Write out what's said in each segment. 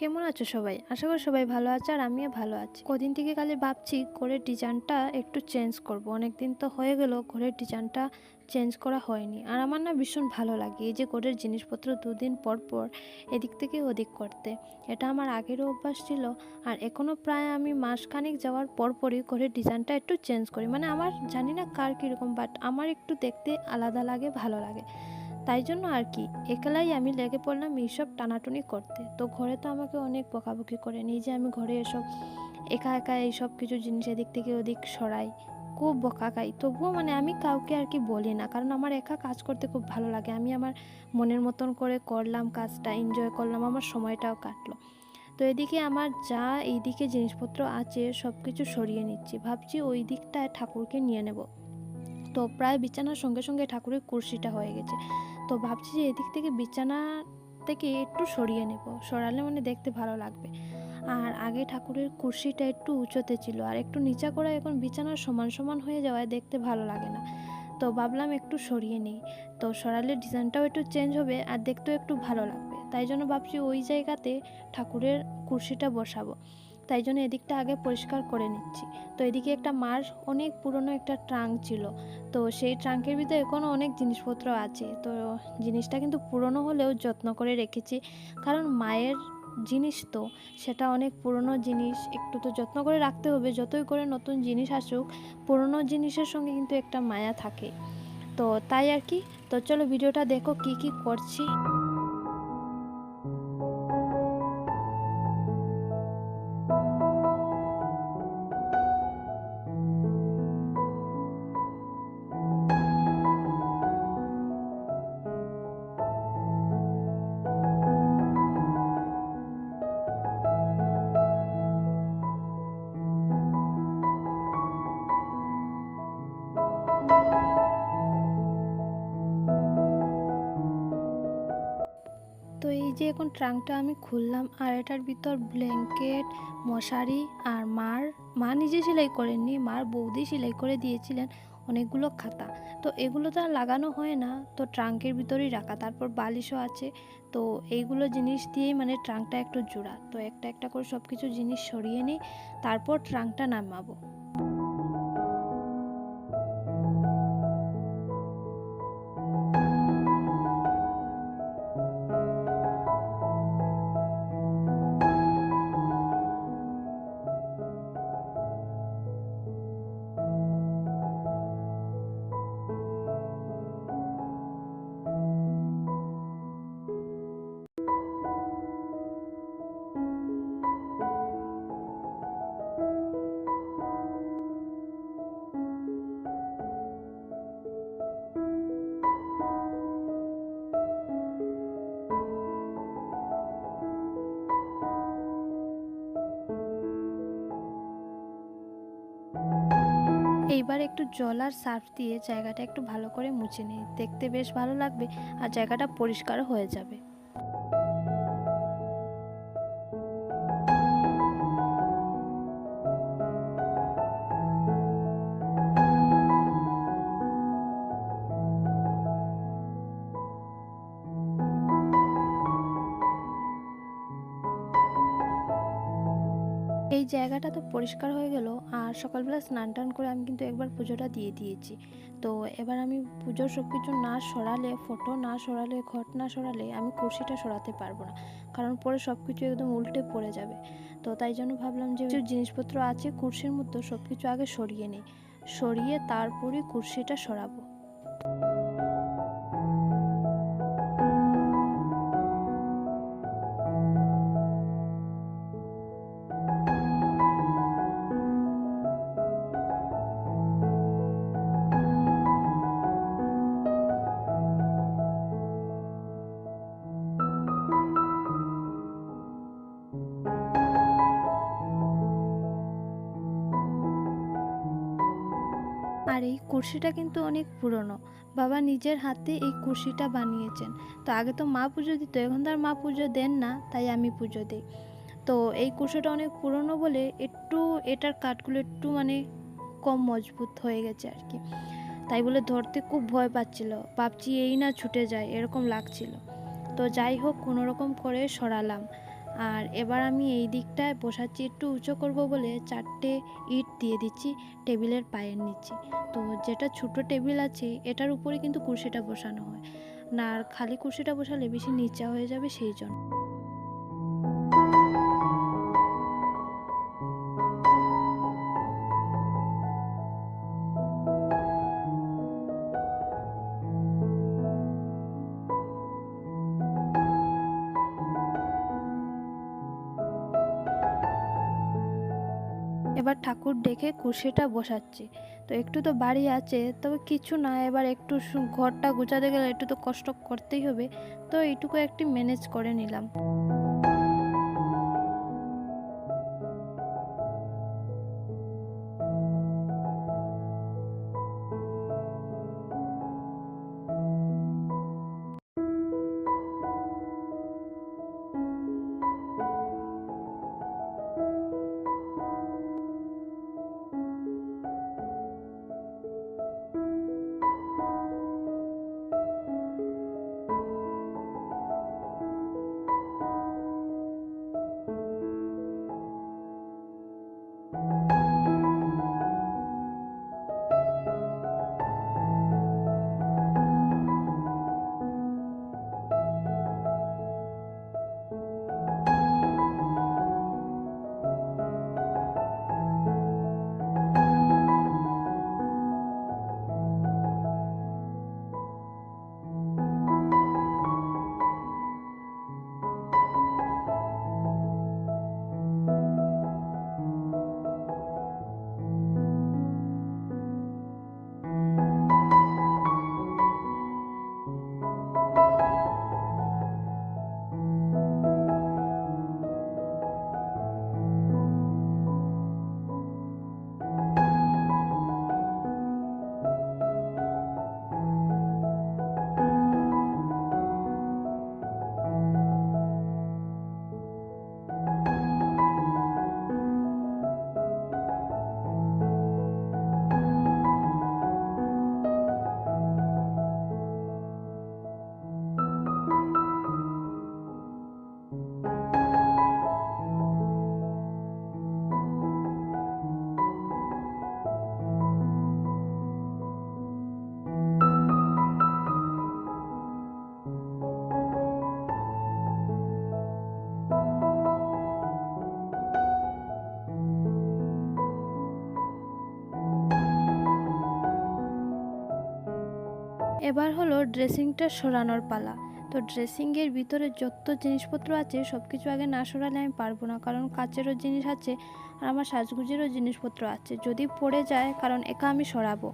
কেমন আছো সবাই? আশা করি সবাই ভালো আছে আর আমিও ভালো আছি। কদিন থেকে খালি ভাবছি ঘরের ডিজাইনটা একটু চেঞ্জ করব। অনেক দিন তো হয়ে গেল ঘরের ডিজাইনটা চেঞ্জ করা হয়নি। আর আমার না ভীষণ ভালো লাগে এই যে ঘরের জিনিসপত্র দুদিন পর পর এদিক থেকে ওদিক করতে। এটা আমার আগেরও অভ্যাস ছিল আর এখনও প্রায় আমি মাসখানেক যাওয়ার পরপরই ঘরের ডিজাইনটা একটু চেঞ্জ করি। মানে আমার জানি না কার কীরকম বাট আমার একটু দেখতে আলাদা লাগে, ভালো লাগে। তাই জন্য আর কি, একলাই আমি লেগে পড়লাম এইসব টানাটুনি করতে। তো ঘরে তো আমাকে অনেক বকাবকি করে, নিজে আমি ঘরে এসব একা একা এইসব কিছু জিনিস এদিক থেকে ওদিক সরাই, খুব বকা খাই। তবুও মানে আমি কাউকে আর কি বলি না, কারণ আমার একা কাজ করতে খুব ভালো লাগে। আমি আমার মনের মতন করে করলাম কাজটা এনজয় করলাম, আমার সময়টাও কাটলো। তো এদিকে আমার যা এইদিকে জিনিসপত্র আছে সব কিছু সরিয়ে নিচ্ছি। ভাবছি ওই দিকটায় ঠাকুরকে নিয়ে নেব। তো প্রায় বিছানার সঙ্গে সঙ্গে ঠাকুরের কুর্সিটা হয়ে গেছে। তো ভাবছি যে এদিক থেকে বিছানা থেকে একটু সরিয়ে নেব। সরালে মানে দেখতে ভালো লাগবে। আর আগে ঠাকুরের কুর্সিটা একটু উঁচুতে ছিল আর একটু নিচা করে এখন বিছানার সমান সমান হয়ে যাওয়ায় দেখতে ভালো লাগে না। তো ভাবলাম একটু সরিয়ে নিই। তো সরালে ডিজাইনটাও একটু চেঞ্জ হবে আর দেখতেও একটু ভালো লাগবে। তাই জন্য ভাবছি ওই জায়গাতে ঠাকুরের কুর্সিটা বসাবো। তাই জন্য এদিকটা আগে পরিষ্কার করে নিচ্ছি। তো এদিকে একটা মার অনেক পুরনো একটা ট্রাঙ্ক ছিল। তো সেই ট্রাঙ্কের ভিতরে এখনও অনেক জিনিসপত্র আছে। তো জিনিসটা কিন্তু পুরনো হলেও যত্ন করে রেখেছি। কারণ মায়ের জিনিস তো, সেটা অনেক পুরনো জিনিস। একটু তো যত্ন করে রাখতে হবে। যতই করে নতুন জিনিস আসুক, পুরনো জিনিসের সঙ্গে কিন্তু একটা মায়া থাকে। তো তাই আর কি। তো চলো ভিডিওটা দেখো কি কি করছি। ট্রাঙ্কটা আমি খুললাম আর এটার ভিতর ব্ল্যাঙ্কেট, মশারি আর মার, মা নিজে সেলাই করেননি, মার বৌদি সেলাই করে দিয়েছিলেন অনেকগুলো খাতা। তো এগুলো তো আর লাগানো হয় না, তো ট্রাঙ্কের ভিতরেই রাখা। তারপর বালিশও আছে, তো এইগুলো জিনিস দিয়েই মানে ট্রাঙ্কটা একটু জোড়া। তো একটা একটা করে সব কিছু জিনিস সরিয়ে নিই, তারপর ট্রাঙ্কটা নামাবো। একটু জল আর সার্ফ দিয়ে জায়গাটা একটু ভালো করে মুছে নিই। দেখতে বেশ ভালো লাগবে আর জায়গাটা পরিষ্কারও হয়ে যাবে। জায়গাটা তো পরিষ্কার হয়ে গেল আর সকালবেলা স্নান টান করে আমি কিন্তু একবার পুজোটা দিয়ে দিয়েছি। তো এবার আমি পুজোর সব কিছু না সরালে, ফটো না সরালে, ঘট না সরালে আমি কুর্সিটা সরাতে পারব না। কারণ পরে সব কিছু একদম উল্টে পড়ে যাবে। তো তাই জন্য ভাবলাম যে কিছু জিনিসপত্র আছে কুর্সির মতো সব কিছু আগে সরিয়ে নিই। সরিয়ে তারপরে কুর্সিটা সরাবো। আর এই কুর্সিটা কিন্তু অনেক পুরনো। বাবা নিজের হাতে এই কুর্সিটা বানিয়েছেন। তো আগে তো মা পুজো দিত, এখন তো আর মা পুজো দেন না, তাই আমি পুজো দিই। তো এই কুর্সিটা অনেক পুরনো বলে একটু এটার কাঠগুলো একটু মানে কম মজবুত হয়ে গেছে আর কি। তাই বলে ধরতে খুব ভয় পাচ্ছিল। ভাবছি এই না ছুটে যায় এরকম লাগছিল। তো যাই হোক কোনো রকম করে সরালাম। আর এবার আমি এই দিকটায় বসাচ্ছি, একটু উঁচু করব বলে চারটে ইট দিয়ে দিচ্ছি, টেবিলের পায়ের নিচে। তো যেটা ছোটো টেবিল আছে, এটার উপরে কিন্তু কুর্সিটা বসানো হয়। না, আর খালি কুর্সিটা বসালে বেশি নিচা হয়ে যাবে সেই জন্য। ঠাকুর ডেকে কুর্সিটা বসাচ্ছি। তো একটু তো বাড়ি আছে, তবে কিছু না, এবার একটু ঘরটা গুছাতে গেলে একটু তো কষ্ট করতেই হবে। তো এইটুকু একটি ম্যানেজ করে নিলাম। এবার হলো ড্রেসিংটা সরানোর পালা। তো ড্রেসিংয়ের ভিতরে যত জিনিসপত্র আছে সব কিছু আগে না সরালে আমি পারব না। কারণ কাচেরও জিনিস আছে আর আমার সাজগুজেরও জিনিসপত্র আছে। যদি পড়ে যায়, কারণ একা আমি সরাবো।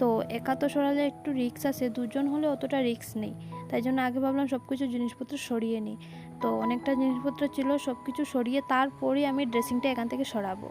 তো একা তো সরালে একটু রিক্স আছে, দুজন হলে অতটা রিক্স নেই। তাই জন্য আগে ভাবলাম সব কিছু জিনিসপত্র সরিয়ে নিই। তো অনেকটা জিনিসপত্র ছিল সব কিছু সরিয়ে তারপরেই আমি ড্রেসিংটা এখান থেকে সরাবো।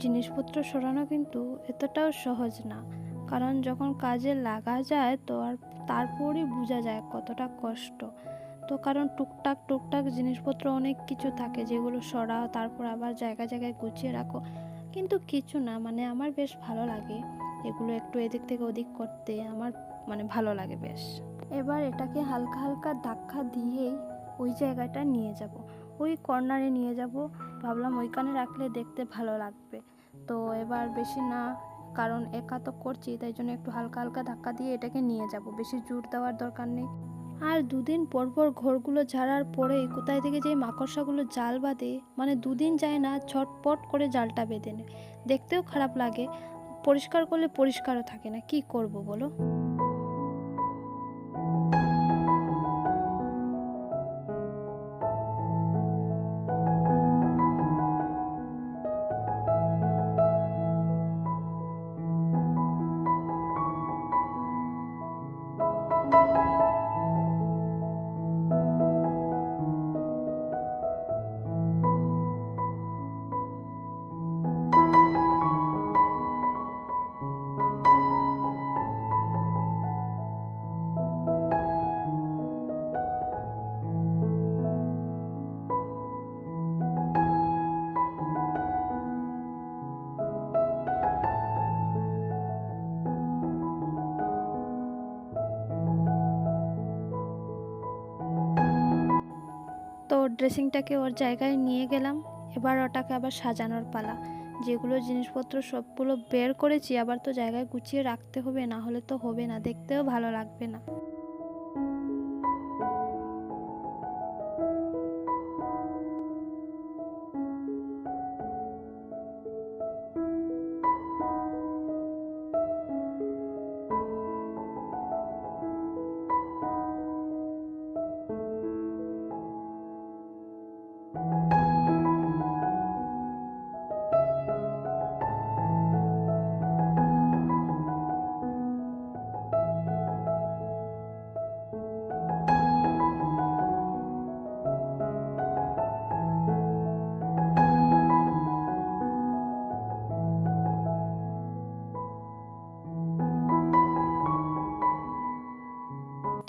জিনিসপত্র সরানো কিন্তু এতটাও সহজ না। কারণ যখন কাজে লাগা যায় তো আর তারপরই বোঝা যায় কতটা কষ্ট। তো কারণ টুকটাক টুকটাক জিনিসপত্র অনেক কিছু থাকে যেগুলো সরাও, তারপর আবার জায়গায় জায়গায় গুছিয়ে রাখো। কিন্তু কিছু না মানে আমার বেশ ভালো লাগে এগুলো একটু এদিক থেকে ওদিক করতে, আমার মানে ভালো লাগে বেশ। এবার এটাকে হালকা হালকা ধাক্কা দিয়েই ওই জায়গাটা নিয়ে যাব। ওই কর্নারে নিয়ে যাব। ভাবলাম ওইখানে রাখলে দেখতে ভালো লাগবে। তো এবার বেশি না, কারণ একা তো করছি, তাই জন্য একটু হালকা হালকা ধাক্কা দিয়ে এটাকে নিয়ে যাব। বেশি জোর দেওয়ার দরকার নেই। আর দুদিন পর পর ঘরগুলো ঝাড়ার পরেই কোথায় থেকে যে মাকড়সাগুলো জাল বাঁধে মানে দুদিন যায় না, ছটপট করে জালটা বেঁধে নেয়। দেখতেও খারাপ লাগে, পরিষ্কার করলে পরিষ্কারও থাকে না, কি করব বলো? ড্রেসিংটাকে ওর জায়গায় নিয়ে গেলাম। এবার ওটাকে আবার সাজানোর পালা। যেগুলো জিনিসপত্র সবগুলো বের করেছি, আবার তো জায়গায় গুছিয়ে রাখতে হবে, না হলে তো হবে না। দেখতেও ভালো লাগবে না।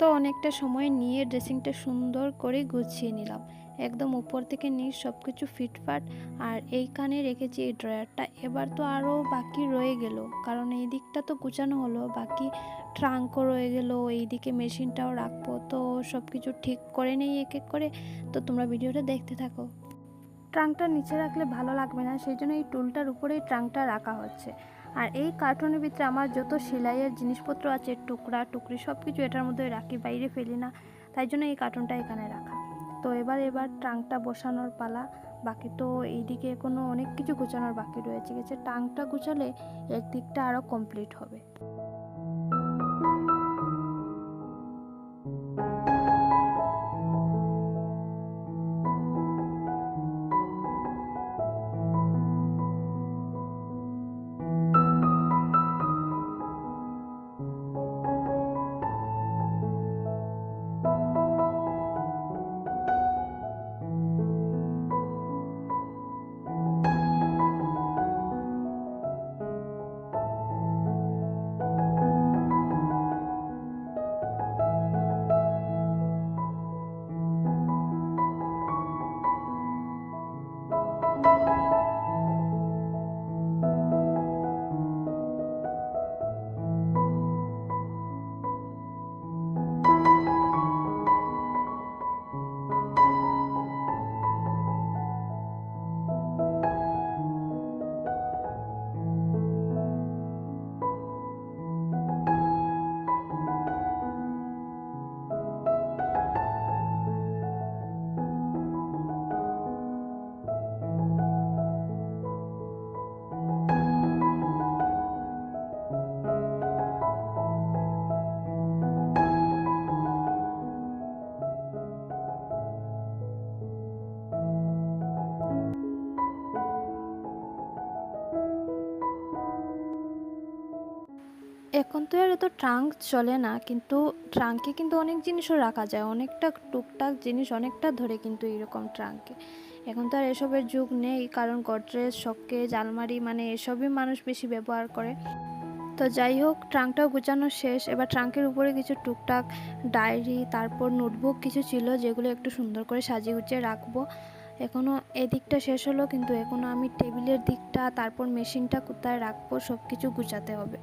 তো অনেকটা সময় নিয়ে ড্রেসিংটা সুন্দর করে গুছিয়ে নিলাম। একদম উপর থেকে নিচ সব কিছু ফিটফাট। আর এইখানে রেখেছি এই ড্রয়ারটা। এবার তো আরও বাকি রয়ে গেল। কারণ এই দিকটা তো গুছানো হলো। বাকি ট্রাঙ্কও রয়ে গেল। এইদিকে মেশিনটাও রাখব। তো সব কিছু ঠিক করে নেই এক এক করে। তো তোমরা ভিডিওটা দেখতে থাকো। ট্রাঙ্কটা নিচে রাখলে ভালো লাগবে না। সেই জন্য এই টুলটার উপরেই ট্রাঙ্কটা রাখা হচ্ছে। আর এই কার্টুনের ভিতরে আমার যত সেলাইয়ের জিনিসপত্র আছে, টুকরা, টুকরি সব কিছু এটার মধ্যে রাখি, বাইরে ফেলি না। তাই জন্য এই কার্টুনটা এখানে রাখা। তো এবার এবার ট্রাঙ্কটা বসানোর পালা। বাকি তো এইদিকে কোনো অনেক কিছু গুছানোর বাকি রয়েছে। গেছে ট্রাঙ্কটা গুছালে একদিকটা আরও কমপ্লিট হবে। এখন তো আর এত ট্রাঙ্ক চলে না, কিন্তু ট্রাঙ্কে কিন্তু অনেক জিনিসও রাখা যায়। অনেকটা টুকটাক জিনিস অনেকটা ধরে কিন্তু এরকম ট্রাঙ্কে। এখন তো আর এসবের যুগ নেই, কারণ গডরেজ, শকেজ, আলমারি মানে এসবই মানুষ বেশি ব্যবহার করে। তো যাই হোক, ট্রাঙ্কটাও গুছানো শেষ। এবার ট্রাঙ্কের উপরে কিছু টুকটাক ডায়েরি, তারপর নোটবুক কিছু ছিল যেগুলো একটু সুন্দর করে সাজিয়ে গুছিয়ে রাখব। এখনও এদিকটা শেষ হলো, কিন্তু এখনও আমি টেবিলের দিকটা, তারপর মেশিনটা কোথায় রাখব সব কিছু গুছাতে হবে।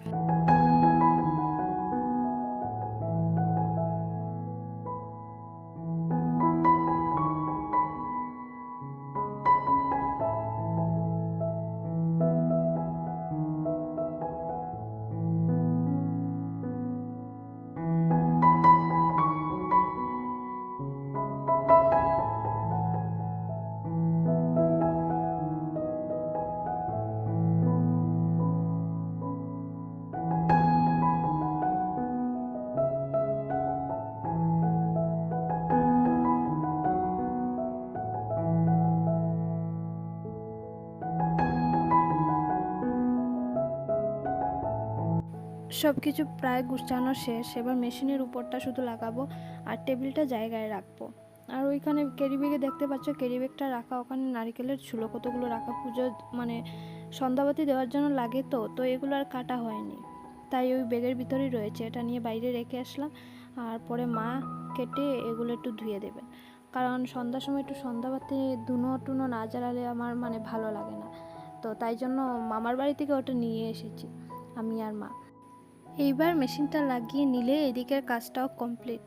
সব কিছু প্রায় গুছানো শেষ, এবার মেশিনের উপরটা শুধু লাগাবো আর টেবিলটা জায়গায় রাখব। আর ওইখানে ক্যারি ব্যাগে দেখতে পাচ্ছ ক্যারি ব্যাগটা রাখা ওখানে নারকেলের ঝুলো কতগুলো রাখা পুজো মানে সন্ধ্যাবাতি দেওয়ার জন্য লাগে তো তো এগুলো আর কাটা হয়নি। তাই ওই ব্যাগের ভিতরেই রয়েছে, এটা নিয়ে বাইরে রেখে আসলাম। আর পরে মা কেটে এগুলো একটু ধুয়ে দেবেন কারণ সন্ধ্যার সময় একটু সন্ধ্যাবাতি দুনো টুনো না জ্বালালে আমার মানে ভালো লাগে না। তো তাই জন্য মামার বাড়ি থেকে ওটা নিয়ে এসেছি, আমি আর মা। এইবার মেশিনটা লাগিয়ে নিলে এদিকের কাজটাও কমপ্লিট।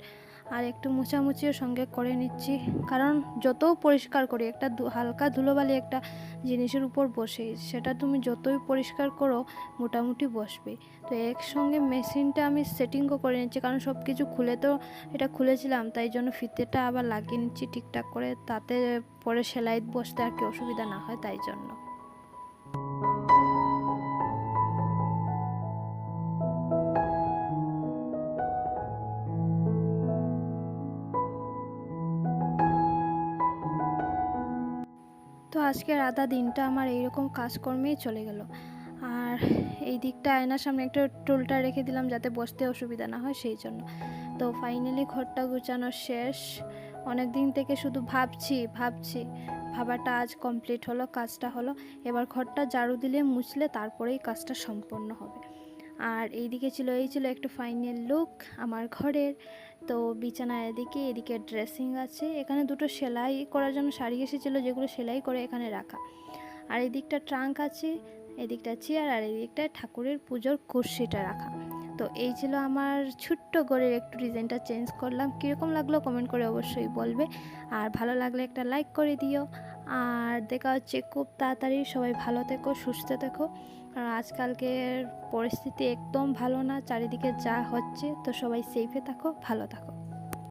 আর একটু মোছামুছিও সঙ্গে করে নিচ্ছি। কারণ যত পরিষ্কার করি, একটা হালকা ধুলোবালি একটা জিনিসের উপর বসে সেটা তুমি যতই পরিষ্কার করো, মোটামুটি বসবে। তো একসঙ্গে মেশিনটা আমি সেটিংও করে নিচ্ছি। কারণ সব কিছু খুলে তো এটা খুলেছিলাম, তাই জন্য ফিতেটা আবার লাগিয়ে নিচ্ছি ঠিকঠাক করে। তাতে পরে সেলাই বসতে আর কি অসুবিধা না হয়, তাই জন্য। আজকের আধা দিনটা আমার এইরকম কাজকর্মেই চলে গেল। আর এই দিকটা আয়নার সামনে একটা টুলটা রেখে দিলাম যাতে বসতে অসুবিধা না হয় সেই জন্য। তো ফাইনালি ঘরটা গুছানো শেষ। অনেক দিন থেকে শুধু ভাবছি ভাবছি। ভাবাটা আজ কমপ্লিট হলো, কাজটা হলো। এবার ঘরটা ঝাড়ু দিলে, মুছলে তারপরেই কাজটা সম্পন্ন হবে। আর এইদিকে ছিল, এই ছিল একটু ফাইনাল লুক আমার ঘরের। তো বিছানার এদিকে এদিকে ড্রেসিং আছে। এখানে দুটো সেলাই করার জন্য শাড়ি এসেছিল, যেগুলো সেলাই করে এখানে রাখা। আর এদিকটা ট্রাঙ্ক আছে, এদিকটা চেয়ার আর এদিকটা ঠাকুরের পুজোর কুর্সিটা রাখা। তো এই ছিল আমার ছোট্ট ঘরের একটু ডিজাইনটা চেঞ্জ করলাম। কীরকম লাগল কমেন্ট করে অবশ্যই বলবে। আর ভালো লাগলে একটা লাইক করে দিও। আর দেখা হচ্ছে খুব তাড়াতাড়ি। সবাই ভালো থেকো, সুস্থ থেকো। আর আজকালকের পরিস্থিতি একদম ভালো না, চারিদিকে যা হচ্ছে, তো সবাই সেফে থাকো, ভালো থাকো।